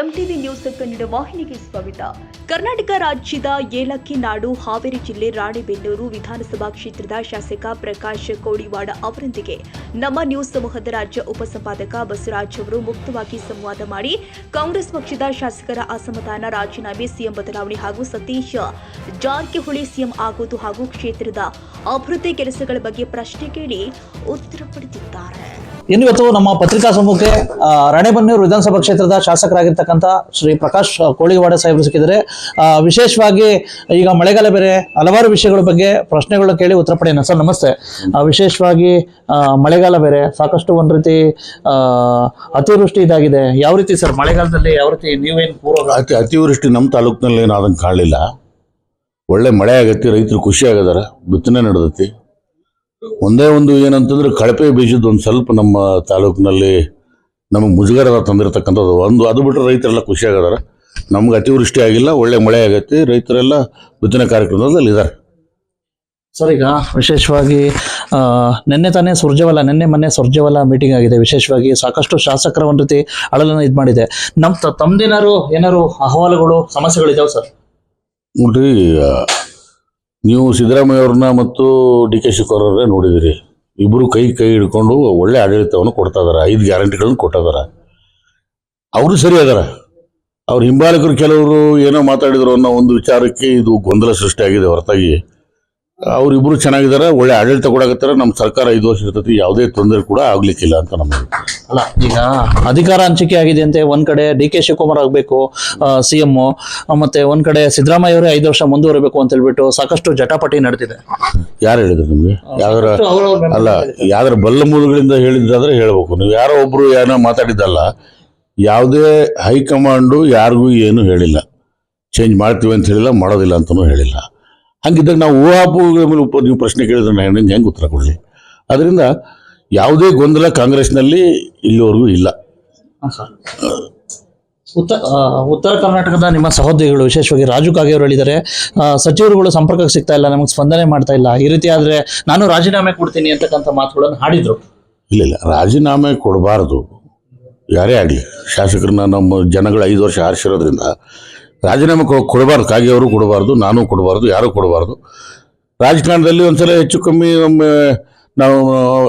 MTV news Kannada ವಾಹಿನಿಗೆ ಸ್ವಾಗತ. ಕರ್ನಾಟಕ ರಾಜ್ಯದ ಏಲಕ್ಕಿ ನಾಡು, ಹಾವೇರಿ ಜಿಲ್ಲೆ ರಾಣೆಬೆನ್ನೂರು ವಿಧಾನಸಭಾ ಕ್ಷೇತ್ರದ ಶಾಸಕ ಪ್ರಕಾಶ್ ಕೋಡಿವಾಡ ಅವರೊಂದಿಗೆ ನಮ್ಮ ನ್ಯೂಸ್ ಸಮೂಹದ ರಾಜ್ಯ ಉಪಸಂಪಾದಕ ಬಸವರಾಜ್ ಅವರು ಮುಕ್ತವಾಗಿ ಸಂವಾದ ಮಾಡಿ ಕಾಂಗ್ರೆಸ್ ಪಕ್ಷದ ಶಾಸಕರ ಅಸಮಾಧಾನ ರಾಜೀನಾಮೆ ಸಿಎಂ ಬದಲಾವಣೆ ಹಾಗೂ ಸತೀಶ್ ಜಾರಕಿಹೊಳಿ ಸಿಎಂ ಆಗುವುದು ಹಾಗೂ ಕ್ಷೇತ್ರದ ಅಭಿವೃದ್ಧಿ ಕೆಲಸಗಳ ಬಗ್ಗೆ ಪ್ರಶ್ನೆ ಕೇಳಿ ಉತ್ತರ ಪಡೆದಿದ್ದಾರೆ. ಇನ್ನು ಇವತ್ತು ನಮ್ಮ ಪತ್ರಿಕಾ ಸಮೂಹಕ್ಕೆ ರಾಣೆಬನ್ನೂರು ವಿಧಾನಸಭಾ ಕ್ಷೇತ್ರದ ಶಾಸಕರಾಗಿರ್ತಕ್ಕಂಥ ಶ್ರೀ ಪ್ರಕಾಶ್ ಕೋಳಿವಾಡ ಸಾಹೇಬರು ಸಿಕ್ಕಿದ್ದಾರೆ. ವಿಶೇಷವಾಗಿ ಈಗ ಮಳೆಗಾಲ ಬೇರೆ, ಹಲವಾರು ವಿಷಯಗಳ ಬಗ್ಗೆ ಪ್ರಶ್ನೆಗಳು ಕೇಳಿ ಉತ್ತರ ಪಡೆಯೋಣ. ಸರ್, ನಮಸ್ತೆ. ವಿಶೇಷವಾಗಿ ಮಳೆಗಾಲ ಬೇರೆ, ಸಾಕಷ್ಟು ಒಂದು ರೀತಿ ಅತಿವೃಷ್ಟಿ ಇದಾಗಿದೆ. ಯಾವ ರೀತಿ ಸರ್ ಮಳೆಗಾಲದಲ್ಲಿ, ಯಾವ ರೀತಿ ನೀವೇನು ಪೂರ್ವ ಅತಿ ಅತಿವೃಷ್ಟಿ ನಮ್ಮ ತಾಲೂಕಿನಲ್ಲಿ ಏನಾದಂಗೆ ಕಾಣಲಿಲ್ಲ. ಒಳ್ಳೆ ಮಳೆ ಆಗತ್ತೆ, ರೈತರು ಖುಷಿ ಆಗದಾರ, ಬಿತ್ತನೆ ನಡೆದೈತಿ. ಒಂದೇ ಒಂದು ಏನಂತಂದ್ರೆ ಕಳಪೆ ಬೀಜದ ಒಂದು ಸ್ವಲ್ಪ ನಮ್ಮ ತಾಲೂಕಿನಲ್ಲಿ ನಮಗೆ ಮುಜುಗರ ತಂದಿರತಕ್ಕಂಥದ್ದು. ಒಂದು ಅದು ಬಿಟ್ಟರೆ ರೈತರೆಲ್ಲ ಖುಷಿ ಆಗದಾರ ನಮ್ಗೆ ಅತಿವೃಷ್ಟಿ ಆಗಿಲ್ಲ ಒಳ್ಳೆ ಮಳೆ ಆಗತ್ತೆ ರೈತರೆಲ್ಲ ಬಿತ್ತನೆ ಕಾರ್ಯಕ್ರಮದಲ್ಲಿ ಇದ್ದಾರೆ ಸರ್ ಈಗ ವಿಶೇಷವಾಗಿ ನಿನ್ನೆ ತಾನೇ ಸುರ್ಜವಲ್ಲ ನಿನ್ನೆ ಮೊನ್ನೆ ಸುರ್ಜವಲ್ಲ ಮೀಟಿಂಗ್ ಆಗಿದೆ. ವಿಶೇಷವಾಗಿ ಸಾಕಷ್ಟು ಶಾಸಕರ ಒಂದು ರೀತಿ ಅಳಲನ್ನು ಇದು ಮಾಡಿದೆ. ನಮ್ಮ ತ- ತಮ್ದೇನಾರು ಏನಾರು ಅಹವಾಲುಗಳು ಸಮಸ್ಯೆಗಳಿದಾವೆ ಸರ್? ನೋಡ್ರಿ ನೀವು ಸಿದ್ದರಾಮಯ್ಯವ್ರನ್ನ ಮತ್ತು ಡಿ ಕೆ ಶಿವಕುಮಾರ್ ಅವ್ರನ್ನೇ ನೋಡಿದಿರಿ. ಇಬ್ಬರು ಕೈ ಕೈ ಹಿಡ್ಕೊಂಡು ಒಳ್ಳೆ ಆಡಳಿತವನ್ನು ಕೊಡ್ತಾ ಇದಾರೆ. ಐದು ಗ್ಯಾರಂಟಿಗಳನ್ನು ಕೊಟ್ಟಿದ್ದಾರೆ ಅವರು ಸರಿ ಅದಾರ ಅವ್ರ ಹಿಂಬಾಲಕರು ಕೆಲವರು ಏನೋ ಮಾತಾಡಿದ್ರು ಅನ್ನೋ ಒಂದು ವಿಚಾರಕ್ಕೆ ಇದು ಗೊಂದಲ ಸೃಷ್ಟಿಯಾಗಿದೆ ಹೊರತಾಗಿ. ಅವರಿಬ್ಬರು ಚೆನ್ನಾಗಿದ್ದಾರೆ ಒಳ್ಳೆ ಆಡಳಿತ ಕೊಡಕತ್ತಾರ ನಮ್ಮ ಸರ್ಕಾರ ಐದು ವರ್ಷ ಇರ್ತೈತಿ ಯಾವುದೇ ತೊಂದರೆ ಕೂಡ ಆಗ್ಲಿಕ್ಕಿಲ್ಲ ಅಂತ ನಮ್ಮ ಅಲ್ಲ ಈಗ ಅಧಿಕಾರ ಹಂಚಿಕೆ ಆಗಿದೆ ಅಂತೆ ಒಂದ್ ಕಡೆ ಡಿ ಕೆ ಶಿವಕುಮಾರ್ ಆಗಬೇಕು ಸಿ ಎಂ ಮತ್ತೆ ಒಂದ್ ಕಡೆ ಸಿದ್ದರಾಮಯ್ಯ ಅವರೇ ಐದು ವರ್ಷ ಮುಂದುವರಬೇಕು ಅಂತ ಹೇಳ್ಬಿಟ್ಟು ಸಾಕಷ್ಟು ಜಟಾಪಟಿ ನಡೆದಿದೆ. ಯಾರು ಹೇಳಿದ್ರು ನಿಮ್ಗೆ? ಯಾವ್ದಾರ ಅಲ್ಲ ಯಾವ್ದಾರ ಬಲ್ಲ ಮೂಲಗಳಿಂದ ಹೇಳಿದ್ದಾದ್ರೆ ಹೇಳ್ಬೇಕು. ನೀವು ಯಾರೋ ಒಬ್ರು ಏನೋ ಮಾತಾಡಿದ್ದಲ್ಲ ಯಾವುದೇ ಹೈಕಮಾಂಡು ಯಾರಿಗೂ ಏನು ಹೇಳಿಲ್ಲ. ಚೇಂಜ್ ಮಾಡ್ತೀವಿ ಅಂತ ಹೇಳಿಲ್ಲ ಮಾಡೋದಿಲ್ಲ ಅಂತಲೂ ಹೇಳಿಲ್ಲ. ಹಂಗಿದ್ದಾಗ ನಾವು ಊಹಾಪೋಹಗಳ ಮೇಲೆ ನೀವು ಪ್ರಶ್ನೆ ಕೇಳಿದ್ರೆ ನಾನು ಹೆಂಗೆ ಹೆಂಗೆ ಉತ್ತರ ಕೊಡಲಿ? ಅದರಿಂದ ಯಾವುದೇ ಗೊಂದಲ ಕಾಂಗ್ರೆಸ್ನಲ್ಲಿ ಇಲ್ಲಿವರೆಗೂ ಇಲ್ಲ. ಉತ್ತರ ಉತ್ತರ ಕರ್ನಾಟಕದ ನಿಮ್ಮ ಸಹೋದ್ಯೋಗಿಗಳು ವಿಶೇಷವಾಗಿ ರಾಜು ಕಾಗೆ ಅವರು ಹೇಳಿದ್ದಾರೆ ಸಚಿವರುಗಳು ಸಂಪರ್ಕಕ್ಕೆ ಸಿಗ್ತಾ ಇಲ್ಲ ನಮಗೆ ಸ್ಪಂದನೆ ಮಾಡ್ತಾ ಇಲ್ಲ. ಈ ರೀತಿ ಆದರೆ ನಾನು ರಾಜೀನಾಮೆ ಕೊಡ್ತೀನಿ ಅಂತಕ್ಕಂಥ ಮಾತುಗಳನ್ನು ಹಾಡಿದರು. ಇಲ್ಲ ಇಲ್ಲ. ರಾಜೀನಾಮೆ ಕೊಡಬಾರ್ದು. ಯಾರೇ ಆಗಲಿ. ಶಾಸಕರನ್ನ ನಮ್ಮ ಜನಗಳು ಐದು ವರ್ಷ ಆರಿಸಿರೋದ್ರಿಂದ ರಾಜೀನಾಮೆ ಕೊಡಬಾರ್ದು, ಕಾಗೆ ಅವರು ಕೊಡಬಾರ್ದು, ನಾನು ಕೊಡಬಾರ್ದು, ಯಾರೂ ಕೊಡಬಾರ್ದು. ರಾಜಕಾರಣದಲ್ಲಿ ಒಂದ್ಸಲ ಹೆಚ್ಚು ಕಮ್ಮಿ ನಾವು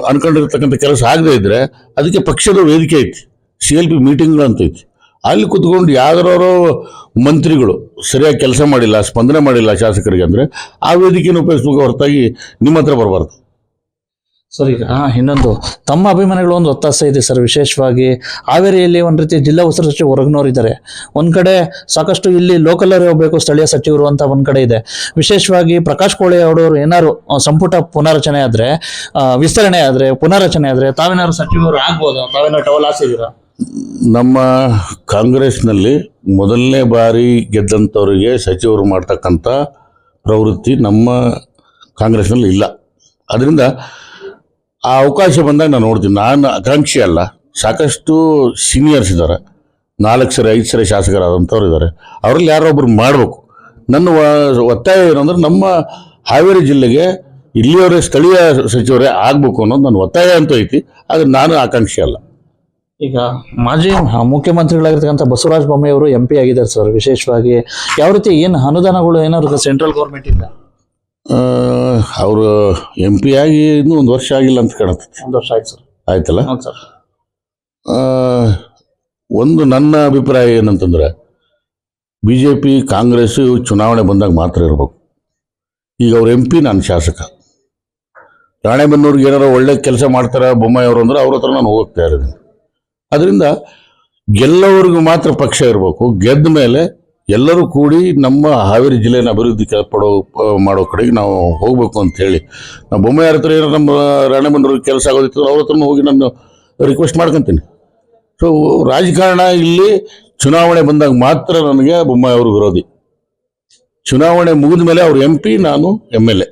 ಅನ್ಕೊಂಡಿರ್ತಕ್ಕಂಥ ಕೆಲಸ ಆಗದೇ ಇದ್ದರೆ ಅದಕ್ಕೆ ಪಕ್ಷದ ವೇದಿಕೆ ಐತಿ, ಸಿ ಎಲ್ ಪಿ ಮೀಟಿಂಗ್ಗಳು ಅಂತ ಐತಿ. ಅಲ್ಲಿ ಕುತ್ಕೊಂಡು ಯಾವ್ದಾರು ಮಂತ್ರಿಗಳು ಸರಿಯಾಗಿ ಕೆಲಸ ಮಾಡಿಲ್ಲ, ಸ್ಪಂದನೆ ಮಾಡಿಲ್ಲ ಶಾಸಕರಿಗೆ ಅಂದರೆ ಆ ವೇದಿಕೆಯನ್ನು ಉಪಯೋಗಿಸ್ಬೇಕು ಹೊರತಾಗಿ ನಿಮ್ಮ ಹತ್ರ ಬರಬಾರ್ದು. ಸರ್ ಈಗ. ಆ, ಇನ್ನೊಂದು. ತಮ್ಮ ಅಭಿಮಾನಿಗಳು ಒಂದು ಒತ್ತಾಸೆ ಇದೆ ಸರ್. ವಿಶೇಷವಾಗಿ ಹಾವೇರಿಯಲ್ಲಿ ಒಂದು ರೀತಿ ಜಿಲ್ಲಾ ಉಸ್ತುವಾರಿ ಸಚಿವ ಹೊರಗ್ನವ್ರು ಇದ್ದಾರೆ. ಒಂದ್ ಕಡೆ ಸಾಕಷ್ಟು ಇಲ್ಲಿ ಲೋಕಲ್ ಹೋಗ್ಬೇಕು ಸ್ಥಳೀಯ ಸಚಿವರು ಅಂತ ಒಂದು ಕಡೆ ಇದೆ. ವಿಶೇಷವಾಗಿ ಪ್ರಕಾಶ್ ಕೋಳಿ ಅವರು ಏನಾದ್ರು ಸಂಪುಟ ಪುನಾರಚನೆ ಆದ್ರೆ ಆ, ವಿಸ್ತರಣೆ ಆದ್ರೆ ಪುನಾರಚನೆ ಆದರೆ ತಾವೇನಾದ್ರು ಸಚಿವರು ಆಗ್ಬೋದು? ತಾವೇನಾದ್ರು ಟವಲ್ ಹಾಸಿದ್ದೀರಾ? ನಮ್ಮ ಕಾಂಗ್ರೆಸ್ನಲ್ಲಿ ಮೊದಲನೇ ಬಾರಿ ಗೆದ್ದಂಥವರಿಗೆ ಸಚಿವರು ಮಾಡ್ತಕ್ಕಂಥ ಪ್ರವೃತ್ತಿ ನಮ್ಮ ಕಾಂಗ್ರೆಸ್ನಲ್ಲಿ ಇಲ್ಲ. ಅದರಿಂದ ಆ ಅವಕಾಶ ಬಂದಾಗ ನಾನು ನೋಡ್ತೀನಿ. ನಾನು ಆಕಾಂಕ್ಷಿ ಅಲ್ಲ. ಸಾಕಷ್ಟು ಸೀನಿಯರ್ಸ್ ಇದ್ದಾರೆ. ನಾಲ್ಕು ಸರಿ, ಐದು ಸರಿ ಶಾಸಕರಾದಂಥವ್ರು ಇದ್ದಾರೆ. ಅವರಲ್ಲಿ ಯಾರೋ ಒಬ್ಬರು ಮಾಡಬೇಕು. ನನ್ನ ಒತ್ತಾಯ ಏನಂದ್ರೆ ನಮ್ಮ ಹಾವೇರಿ ಜಿಲ್ಲೆಗೆ ಇಲ್ಲಿಯವರೇ ಸ್ಥಳೀಯ ಸಚಿವರೇ ಆಗಬೇಕು ಅನ್ನೋದು ನನ್ನ ಒತ್ತಾಯ ಅಂತ ಐತಿ. ಆದರೆ ನಾನು ಆಕಾಂಕ್ಷಿ ಅಲ್ಲ. ಈಗ ಮಾಜಿ ಮುಖ್ಯಮಂತ್ರಿಗಳಾಗಿರ್ತಕ್ಕಂಥ ಬಸವರಾಜ ಬೊಮ್ಮಾಯಿ ಅವರು ಎಂ ಪಿ ಆಗಿದ್ದಾರೆ ಸರ್. ವಿಶೇಷವಾಗಿ ಯಾವ ರೀತಿ ಏನು ಅನುದಾನಗಳು ಏನಾದ್ರು ಸೆಂಟ್ರಲ್ ಗೌರ್ಮೆಂಟ್ ಇಂದ? ಅವರು ಎಂ ಪಿ ಆಗಿ ಇನ್ನೂ ಒಂದು ವರ್ಷ ಆಗಿಲ್ಲ ಅಂತ ಕಾಣುತ್ತೆ. ಒಂದು ವರ್ಷ ಆಯ್ತು ಸರ್. ಆಯ್ತಲ್ಲ? ಹೌದು ಸರ್. ಒಂದು ನನ್ನ ಅಭಿಪ್ರಾಯ ಏನಂತಂದ್ರೆ ಬಿ ಜೆ ಪಿ ಕಾಂಗ್ರೆಸ್ ಚುನಾವಣೆ ಬಂದಾಗ ಮಾತ್ರ ಇರಬೇಕು. ಈಗ ಅವ್ರ ಎಂ ಪಿ ನಾನು ಶಾಸಕ. ರಾಣೆಬೆನ್ನೂರಿಗೆ ಏನಾರು ಒಳ್ಳೆ ಕೆಲಸ ಮಾಡ್ತಾರೆ ಬೊಮ್ಮಾಯಿ ಅವರು ಅಂದ್ರೆ ಅವ್ರ ಹತ್ರ ನಾನು ಹೋಗ್ತಾ ಇರೋದು ಅದರಿಂದ ಗೆಲ್ಲೋವರೆಗೂ ಮಾತ್ರ ಪಕ್ಷ ಇರಬೇಕು. ಗೆದ್ದ ಮೇಲೆ ಎಲ್ಲರೂ ಕೂಡಿ ನಮ್ಮ ಹಾವೇರಿ ಜಿಲ್ಲೆಯನ್ನು ಅಭಿವೃದ್ಧಿ ಪಡೋ ಮಾಡೋ ಕಡೆಗೆ ನಾವು ಹೋಗಬೇಕು ಅಂತ ಹೇಳಿ. ನಾವು ಬೊಮ್ಮಾಯಿ ಹತ್ರ ಏನಾರು ನಮ್ಮ ರಾಣೆಬೆನ್ನೂರಿಗೆ ಕೆಲಸ ಆಗೋದಿತ್ತು ಅವ್ರ ಹತ್ರ ಹೋಗಿ ನಾನು ರಿಕ್ವೆಸ್ಟ್ ಮಾಡ್ಕೊತೀನಿ. ಸೊ ರಾಜಕಾರಣ ಇಲ್ಲಿ ಚುನಾವಣೆ ಬಂದಾಗ ಮಾತ್ರ ನನಗೆ ಬೊಮ್ಮಾಯಿ ಅವರು ವಿರೋಧಿ. ಚುನಾವಣೆ ಮುಗಿದ ಮೇಲೆ ಅವರು ಎಂ ಪಿ ನಾನು ಎಂ ಎಲ್ ಎ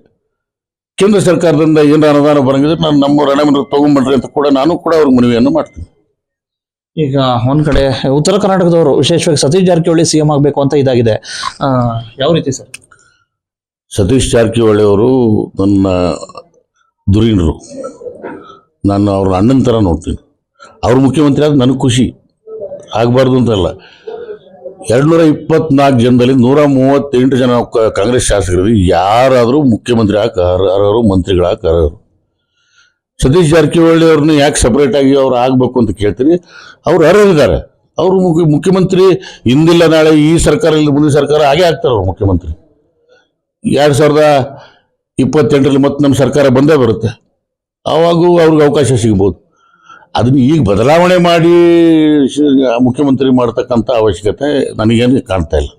ಕೇಂದ್ರ ಸರ್ಕಾರದಿಂದ ಏನು ಅನುದಾನ ಬರಂಗಿದ್ರೆ ನಾನು ನಮ್ಮ ರಾಣೆಬೆನ್ನೂರು ತಗೊಂಡ್ಬನ್ರಿ ಅಂತ ಕೂಡ ನಾನು ಕೂಡ ಅವ್ರಿಗೆ ಮನವಿಯನ್ನು ಮಾಡ್ತೀನಿ. ಈಗ ಒಂದ್ ಕಡೆ, ಉತ್ತರ ಕರ್ನಾಟಕದವರು, ವಿಶೇಷವಾಗಿ ಸತೀಶ್ ಜಾರಕಿಹೊಳಿ ಸಿಎಂ ಆಗಬೇಕು ಅಂತ ಇದಾಗಿದೆ. ಯಾವ ರೀತಿ ಸರ್? ಸತೀಶ್ ಜಾರಕಿಹೊಳಿ ಅವರು ನನ್ನ ದುರೀಣರು ನಾನು ಅವ್ರ ಅಣ್ಣನ ಥರ ನೋಡ್ತೀನಿ. ಅವ್ರ ಮುಖ್ಯಮಂತ್ರಿ ಆದ್ರೆ ನನಗೆ ಖುಷಿ. ಆಗಬಾರ್ದು ಅಂತಲ್ಲ. ಎರಡ್ನೂರ ಇಪ್ಪತ್ನಾಲ್ಕು ಜನದಲ್ಲಿ ನೂರ ಮೂವತ್ತೆಂಟು ಜನ ಕಾಂಗ್ರೆಸ್ ಶಾಸಕರಲ್ಲಿ ಯಾರಾದರೂ ಮುಖ್ಯಮಂತ್ರಿ ಹಾಕಿ ಅರ್ಹರು ಮಂತ್ರಿಗಳಾಕ ಅರ್ಹರು ಸತೀಶ್ ಜಾರಕಿಹೊಳಿ ಅವ್ರನ್ನ ಯಾಕೆ ಸಪ್ರೇಟ್ ಆಗಿ ಅವ್ರು ಆಗಬೇಕು ಅಂತ ಕೇಳ್ತೀರಿ? ಅವ್ರು ಅರ್ಹರಿದ್ದಾರೆ. ಅವರು ಮುಖ್ಯ, ಮುಖ್ಯಮಂತ್ರಿ ಹಿಂದಿಲ್ಲ ನಾಳೆ ಈ ಸರ್ಕಾರ ಇಲ್ಲ, ಮುಂದಿನ ಸರ್ಕಾರ ಹಾಗೆ ಆಗ್ತಾರೆ ಅವ್ರು ಮುಖ್ಯಮಂತ್ರಿ. ಎರಡು ಸಾವಿರದ ಇಪ್ಪತ್ತೆಂಟರಲ್ಲಿ ಮತ್ತೆ ನಮ್ಮ ಸರ್ಕಾರ ಬಂದೇ ಬರುತ್ತೆ. ಆವಾಗೂ ಅವ್ರಿಗೆ ಅವಕಾಶ ಸಿಗ್ಬೋದು. ಅದನ್ನ ಈಗ ಬದಲಾವಣೆ ಮಾಡಿ ಮುಖ್ಯಮಂತ್ರಿ ಮಾಡ್ತಕ್ಕಂಥ ಅವಶ್ಯಕತೆ ನನಗೇನು ಕಾಣ್ತಾ ಇಲ್ಲ.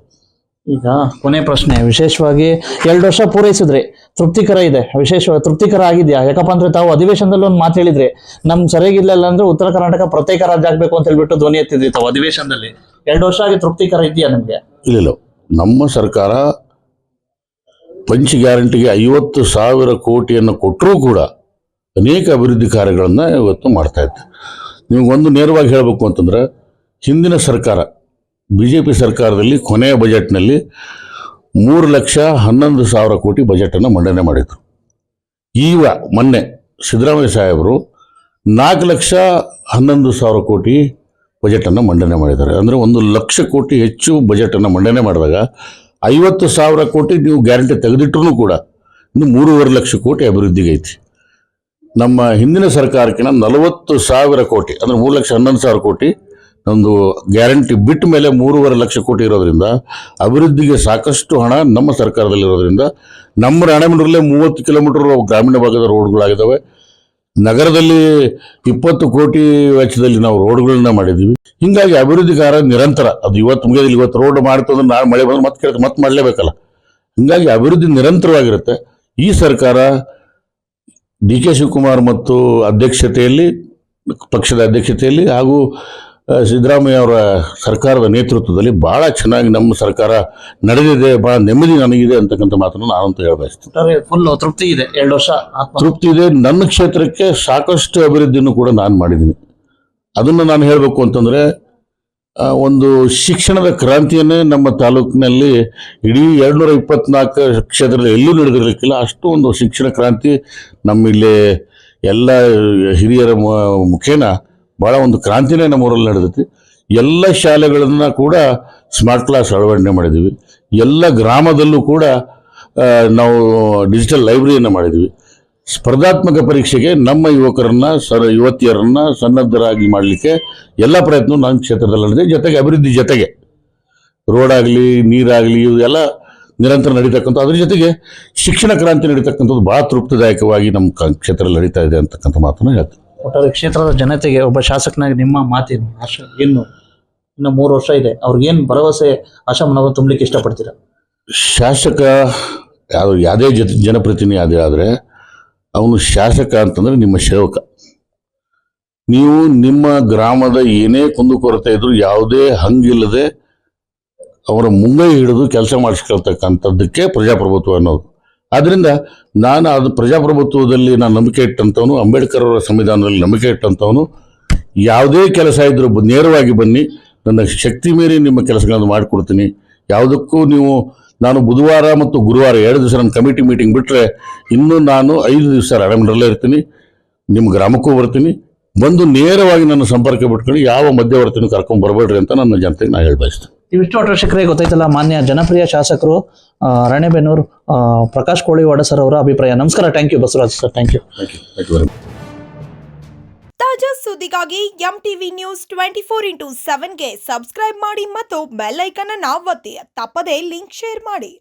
ಈಗ ಕೊನೆ ಪ್ರಶ್ನೆ, ವಿಶೇಷವಾಗಿ ಎರಡು ವರ್ಷ ಪೂರೈಸಿದ್ರಿ ತೃಪ್ತಿಕರ ಇದೆ ವಿಶೇಷವಾಗಿ ತೃಪ್ತಿಕರ ಆಗಿದೆಯಾ? ಯಾಕಪ್ಪ ಅಂದ್ರೆ ತಾವು ಅಧಿವೇಶನದಲ್ಲಿ ಒಂದು ಮಾತು ಹೇಳಿದ್ರಿ ನಮ್ ಸರಿಯಾಗಿಲ್ಲ ಅಂದ್ರೆ ಉತ್ತರ ಕರ್ನಾಟಕ ಪ್ರತ್ಯೇಕ ರಾಜ್ಯ ಆಗ್ಬೇಕು ಅಂತ ಹೇಳ್ಬಿಟ್ಟು ಧ್ವನಿ ಎತ್ತಿದ್ರಿ ತಾವು ಅಧಿವೇಶನದಲ್ಲಿ. ಎರಡು ವರ್ಷ ಆಗಿ ತೃಪ್ತಿಕರ ಇದೆಯಾ ನಿಮ್ಗೆ? ಇಲ್ಲ ನಮ್ಮ ಸರ್ಕಾರ ಪಂಚ ಗ್ಯಾರಂಟಿಗೆ ಐವತ್ತು ಸಾವಿರ ಕೋಟಿಯನ್ನು ಕೊಟ್ಟರೂ ಕೂಡ ಅನೇಕ ಅಭಿವೃದ್ಧಿ ಕಾರ್ಯಗಳನ್ನು ಇವತ್ತು ಮಾಡ್ತಾ ನೀವು ಒಂದು ನೇರವಾಗಿ ಹೇಳಬೇಕು ಅಂತಂದ್ರೆ ಹಿಂದಿನ ಸರ್ಕಾರ ಬಿ ಜೆ ಪಿ ಸರ್ಕಾರದಲ್ಲಿ ಕೊನೆಯ ಬಜೆಟ್ನಲ್ಲಿ ಮೂರು ಲಕ್ಷ ಹನ್ನೊಂದು ಸಾವಿರ ಕೋಟಿ ಬಜೆಟನ್ನು ಮಂಡನೆ ಮಾಡಿದರು. ಈಗ ಮೊನ್ನೆ ಸಿದ್ದರಾಮಯ್ಯ ಸಾಹೇಬರು ನಾಲ್ಕು ಲಕ್ಷ ಹನ್ನೊಂದು ಸಾವಿರ ಕೋಟಿ ಬಜೆಟನ್ನು ಮಂಡನೆ ಮಾಡಿದ್ದಾರೆ. ಅಂದರೆ ಒಂದು ಲಕ್ಷ ಕೋಟಿ ಹೆಚ್ಚು ಬಜೆಟನ್ನು ಮಂಡನೆ ಮಾಡಿದಾಗ ಐವತ್ತು ಸಾವಿರ ಕೋಟಿ ನೀವು ಗ್ಯಾರಂಟಿ ತೆಗೆದಿಟ್ರೂ ಕೂಡ ಇನ್ನು ಮೂರುವರೆ ಲಕ್ಷ ಕೋಟಿ ಅಭಿವೃದ್ಧಿಗೆ ಐತಿ. ನಮ್ಮ ಹಿಂದಿನ ಸರ್ಕಾರಕ್ಕಿಂತ ನಲವತ್ತು ಸಾವಿರ ಕೋಟಿ, ಅಂದರೆ ಮೂರು ಲಕ್ಷ ಹನ್ನೊಂದು ಸಾವಿರ ಕೋಟಿ ಒಂದು ಗ್ಯಾರಂಟಿ ಬಿಟ್ಟ ಮೇಲೆ ಮೂರುವರೆ ಲಕ್ಷ ಕೋಟಿ ಇರೋದ್ರಿಂದ, ಅಭಿವೃದ್ಧಿಗೆ ಸಾಕಷ್ಟು ಹಣ ನಮ್ಮ ಸರ್ಕಾರದಲ್ಲಿರೋದ್ರಿಂದ, ನಮ್ಮ ರಾಣೆಬೆನ್ನೂರಲ್ಲೇ ಮೂವತ್ತು ಕಿಲೋಮೀಟರ್ ಗ್ರಾಮೀಣ ಭಾಗದ ರೋಡ್ಗಳಾಗಿದ್ದಾವೆ. ನಗರದಲ್ಲಿ ಇಪ್ಪತ್ತು ಕೋಟಿ ವೆಚ್ಚದಲ್ಲಿ ನಾವು ರೋಡ್ಗಳನ್ನ ಮಾಡಿದ್ದೀವಿ. ಹಿಂಗಾಗಿ ಅಭಿವೃದ್ಧಿ ಕಾರ್ಯ ನಿರಂತರ. ಅದು ಇವತ್ತು ಮುಗಿಯೋದಿಲ್ಲ, ಇವತ್ತು ರೋಡ್ ಮಾಡ್ತು ಅಂದ್ರೆ ನಾಳೆ ಮಳೆ ಬಂದ್ರೆ ಮತ್ತೆ ಕೇಳ್ತಾರೆ, ಮತ್ತೆ ಮಾಡಲೇಬೇಕಲ್ಲ. ಹಿಂಗಾಗಿ ಅಭಿವೃದ್ಧಿ ನಿರಂತರವಾಗಿರುತ್ತೆ. ಈ ಸರ್ಕಾರ ಡಿ ಕೆ ಶಿವಕುಮಾರ್ ಮತ್ತು ಅಧ್ಯಕ್ಷತೆಯಲ್ಲಿ, ಪಕ್ಷದ ಅಧ್ಯಕ್ಷತೆಯಲ್ಲಿ ಹಾಗೂ ಸಿದ್ದರಾಮಯ್ಯ ಅವರ ಸರ್ಕಾರದ ನೇತೃತ್ವದಲ್ಲಿ ಭಾಳ ಚೆನ್ನಾಗಿ ನಮ್ಮ ಸರ್ಕಾರ ನಡೆದಿದೆ ಭಾಳ ನೆಮ್ಮದಿ ನನಗಿದೆ ಅಂತಕ್ಕಂಥ ಮಾತನ್ನು ನಾನಂತೂ ಹೇಳಬಯಸ್ತೀನಿ ಫುಲ್ ತೃಪ್ತಿ ಇದೆ ಎರಡು ವರ್ಷ ತೃಪ್ತಿ ಇದೆ. ನನ್ನ ಕ್ಷೇತ್ರಕ್ಕೆ ಸಾಕಷ್ಟು ಅಭಿವೃದ್ಧಿಯನ್ನು ಕೂಡ ನಾನು ಮಾಡಿದ್ದೀನಿ. ಅದನ್ನು ನಾನು ಹೇಳಬೇಕು ಅಂತಂದರೆ ಒಂದು ಶಿಕ್ಷಣದ ಕ್ರಾಂತಿಯನ್ನೇ ನಮ್ಮ ತಾಲೂಕಿನಲ್ಲಿ ಇಡೀ ಎರಡುನೂರ ಇಪ್ಪತ್ನಾಲ್ಕು ಕ್ಷೇತ್ರದಲ್ಲಿ ಎಲ್ಲೂ ನಡೆದಿರಲಿಕ್ಕಿಲ್ಲ. ಅಷ್ಟು ಒಂದು ಶಿಕ್ಷಣ ಕ್ರಾಂತಿ ನಮ್ಮಿಲ್ಲಿ ಎಲ್ಲ ಹಿರಿಯರ ಮುಖೇನ ಭಾಳ ಒಂದು ಕ್ರಾಂತಿನೇ ನಮ್ಮೂರಲ್ಲಿ ನಡೆದೈತಿ. ಎಲ್ಲ ಶಾಲೆಗಳನ್ನ ಕೂಡ ಸ್ಮಾರ್ಟ್ ಕ್ಲಾಸ್ ಅಳವಡಿಕೆ ಮಾಡಿದ್ದೀವಿ ಎಲ್ಲ ಗ್ರಾಮದಲ್ಲೂ ಕೂಡ ನಾವು ಡಿಜಿಟಲ್ ಲೈಬ್ರರಿಯನ್ನು ಮಾಡಿದ್ದೀವಿ ಸ್ಪರ್ಧಾತ್ಮಕ ಪರೀಕ್ಷೆಗೆ ನಮ್ಮ ಯುವಕರನ್ನ, ಸರ, ಯುವತಿಯರನ್ನ ಸನ್ನದ್ಧರಾಗಿ ಮಾಡಲಿಕ್ಕೆ ಎಲ್ಲ ಪ್ರಯತ್ನ ನನ್ನ ಕ್ಷೇತ್ರದಲ್ಲಿ ನಡೆದಿದೆ. ಜೊತೆಗೆ ಅಭಿವೃದ್ಧಿ ಜೊತೆಗೆ ರೋಡ್ ಆಗಲಿ, ನೀರಾಗಲಿ, ಇವೆಲ್ಲ ನಿರಂತರ ನಡೀತಕ್ಕಂಥ, ಅದ್ರ ಜೊತೆಗೆ ಶಿಕ್ಷಣ ಕ್ರಾಂತಿ ನಡೀತಕ್ಕಂಥದ್ದು ಭಾಳ ತೃಪ್ತಿದಾಯಕವಾಗಿ ನಮ್ಮ ಕ್ಷೇತ್ರದಲ್ಲಿ ನಡೀತಾ ಇದೆ ಅಂತಕ್ಕಂಥ ಮಾತನ್ನು ಹೇಳ್ತೀನಿ. ಒಟ್ಟಾರೆ ಕ್ಷೇತ್ರದ ಜನತೆಗೆ ಒಬ್ಬ ಶಾಸಕನಾಗಿ ನಿಮ್ಮ ಮಾತೇನು ಆಶ ಏನು ಇನ್ನು ಮೂರು ವರ್ಷ ಇದೆ, ಅವ್ರಿಗೇನು ಭರವಸೆ ಆಶಾಮನವನ್ನು ತುಂಬಲಿಕ್ಕೆ ಇಷ್ಟಪಡ್ತೀರಾ? ಶಾಸಕ ಯಾವ ಯಾವುದೇ ಜ ಜನಪ್ರತಿನಿಧಿ ಆದರೆ ಅವನು ಶಾಸಕ ಅಂತಂದ್ರೆ ನಿಮ್ಮ ಸೇವಕ. ನೀವು ನಿಮ್ಮ ಗ್ರಾಮದ ಏನೇ ಕುಂದುಕೊರತೆ ಇದ್ರೂ ಯಾವುದೇ ಹಂಗಿಲ್ಲದೆ ಅವರ ಮುಂಗೈ ಹಿಡಿದು ಕೆಲಸ ಮಾಡಿಸ್ಕೊಳ್ತಕ್ಕಂಥದ್ದಕ್ಕೆ ಪ್ರಜಾಪ್ರಭುತ್ವ ಅನ್ನೋದು. ಆದ್ದರಿಂದ ನಾನು ಅದು ಪ್ರಜಾಪ್ರಭುತ್ವದಲ್ಲಿ ನಾನು ನಂಬಿಕೆ ಇಟ್ಟಂಥವನು, ಅಂಬೇಡ್ಕರ್ ಅವರ ಸಂವಿಧಾನದಲ್ಲಿ ನಂಬಿಕೆ ಇಟ್ಟಂಥವನು. ಯಾವುದೇ ಕೆಲಸ ಇದ್ದರೂ ನೇರವಾಗಿ ಬನ್ನಿ, ನನ್ನ ಶಕ್ತಿ ಮೀರಿ ನಿಮ್ಮ ಕೆಲಸಗಳನ್ನು ಮಾಡಿಕೊಡ್ತೀನಿ. ಯಾವುದಕ್ಕೂ ನೀವು, ನಾನು ಬುಧವಾರ ಮತ್ತು ಗುರುವಾರ ಎರಡು ದಿವಸ ನನ್ನ ಕಮಿಟಿ ಮೀಟಿಂಗ್ ಬಿಟ್ಟರೆ ಇನ್ನೂ ನಾನು ಐದು ದಿವಸ ಅರಮನೆಯಲ್ಲೇ ಇರ್ತೀನಿ, ನಿಮ್ಮ ಗ್ರಾಮಕ್ಕೂ ಬರ್ತೀನಿ. ಬಂದು ನೇರವಾಗಿ ನನ್ನ ಸಂಪರ್ಕ ಬಿಟ್ಕೊಂಡು ಯಾವ ಮಧ್ಯವರ್ತಿನೂ ಕರ್ಕೊಂಡು ಬರಬೇಡ್ರಿ ಅಂತ ನನ್ನ ಜನತೆಗೆ ನಾನು ಹೇಳಿ ಇವಿಷ್ಟು ಶಿಖರೇ ಗೊತ್ತಾಯ್ತಲ್ಲ ಮಾನ್ಯ ಜನಪ್ರಿಯ ಶಾಸಕರು ರಾಣೆಬೆನ್ನೂರು ಪ್ರಕಾಶ್ ಕೋಳಿವಾಡ ಸರ್ ಅವರ ಅಭಿಪ್ರಾಯ. ನಮಸ್ಕಾರ thank you Basavaraj sir thank you thank you very much ತಾಜಾ ಸುದ್ದಿಗಾಗಿ M TV news twenty four into ಸೆವೆನ್ಗೆ subscribe ಮಾಡಿ ಮತ್ತು ಬೆಲ್ ಐಕನ್ ಅನ್ನು ಒತ್ತಿ. ತಪ್ಪದೇ ಲಿಂಕ್ ಶೇರ್ ಮಾಡಿ.